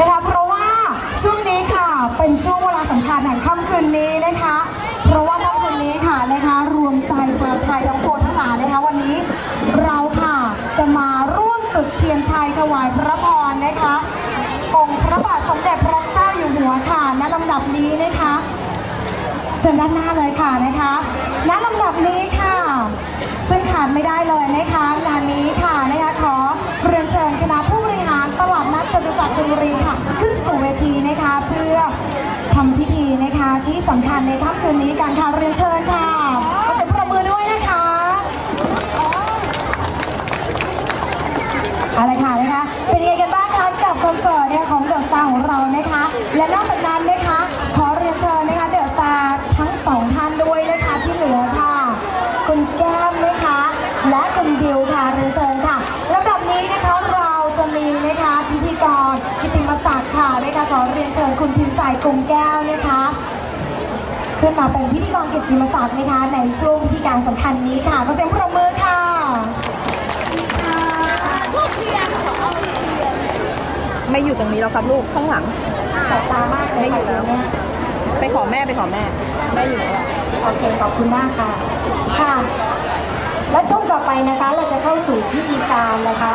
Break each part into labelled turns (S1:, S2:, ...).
S1: นะคะเพราะว่าช่วงนี้ค่ะเป็นช่วงเวลาสำคัญแห่งค่ำคืนนี้นะคะ เพราะว่าค่ำคืนนี้ค่ะนะคะ รวมใจชาวไทยทั้งปวงทั้งหลายนะคะ วันนี้เราค่ะจะมาร่วมจุดเทียนชัยถวายพระพรนะคะ องค์พระบาทสมเด็จพระเจ้าอยู่หัวค่ะณลำดับนี้นะคะเชิญด้านหน้าเลยค่ะนะคะณลำดับนี้ค่ะ ซึ่งขาดไม่ได้เลยนะคะงานนี้ค่ะนะคะขอเรียนเชิญคณะผู้ จตุจักรชลบุรีค่ะ ขึ้นสู่เวทีนะคะเพื่อทำพิธีนะคะที่สำคัญในค่ำคืนนี้กันค่ะเรียนเชิญค่ะขอเสียงปรบมือด้วยนะคะเอาละค่ะนะคะ เป็นยังไงกันบ้างคะกับคอนเสิร์ตเนี่ยของเดอะสตาร์ของเรานะคะ และนอกจากนั้นนะคะ ขอเรียนเชิญนะคะเดอะสตาร์ทั้งสองท่าน ญคุณพิมพ์ใจกรุงแก้วนะคะ ขึ้นมาเป็นพิธีกรกิตติมศักดิ์นะคะ ในช่วงพิธีการสำคัญนี้ค่ะขอเสียงปรบมือค่ะ
S2: ไม่อยู่ตรงนี้แล้วครับลูกข้างหลัง
S3: สายตามาก
S2: ไม่อยู่แล้ว
S3: เนี่ย
S2: ไปขอแม่ไปขอแม่แม่อยู่แล้วอะ
S3: โอเคขอบคุณมากค่ะค่ะ และช่วงต่อไปนะคะเราจะเข้าสู่พิธีการนะคะ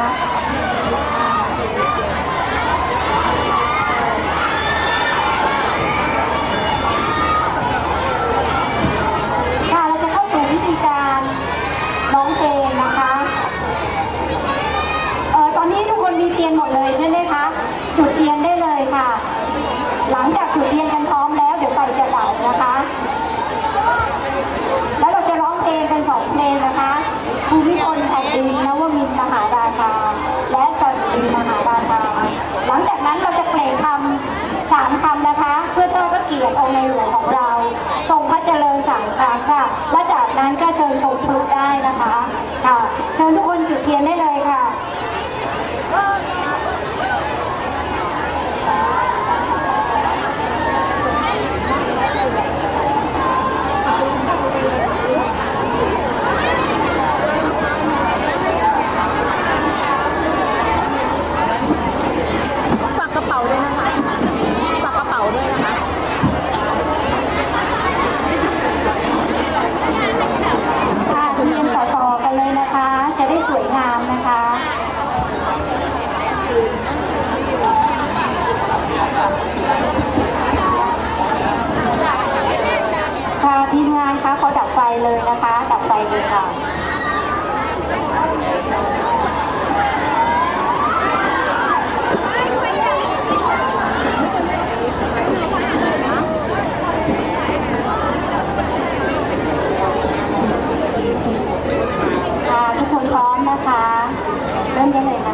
S3: ค่ะ เราจะเข้าสู่พิธีการร้องเพลงนะคะ เออตอนนี้ทุกคนมีเที ยนหมดเลยใช่ไหมคะ จุดเทียนได้เลยค่ะ หลังจากจุดเทียนกันพร้อมแล้วเดี๋ยวไฟจะดับนะคะ แล้วเราจะร้องเพลงกันสองเพลงนะคะภูมิพลแผ่นดินนวมินทร์มหาราชา และสตรีมหาราชา หลังจากนั้นเราจะเปล่งคำสามคำนะคะ เพื่อเทิดพระเกียรติองค์ในหลวงของเรา ทรงพระเจริญสามครั้งค่ะ และจากนั้นก็เชิญชมพลุได้นะคะค่ะ เชิญทุกคนจุดเทียนได้เลยค่ะ
S2: ฝากกระเป๋าด้วยนะคะฝากกระเป๋าด้วยนะคะ
S3: ค่ะเทียนต่อๆกันเลยนะคะ จะได้ สวยงามนะคะค่ะทีมงานคะเขาดับไฟเลยนะคะ ดับไฟเลยค่ะค่ะทุกคนพร้อมนะคะ เ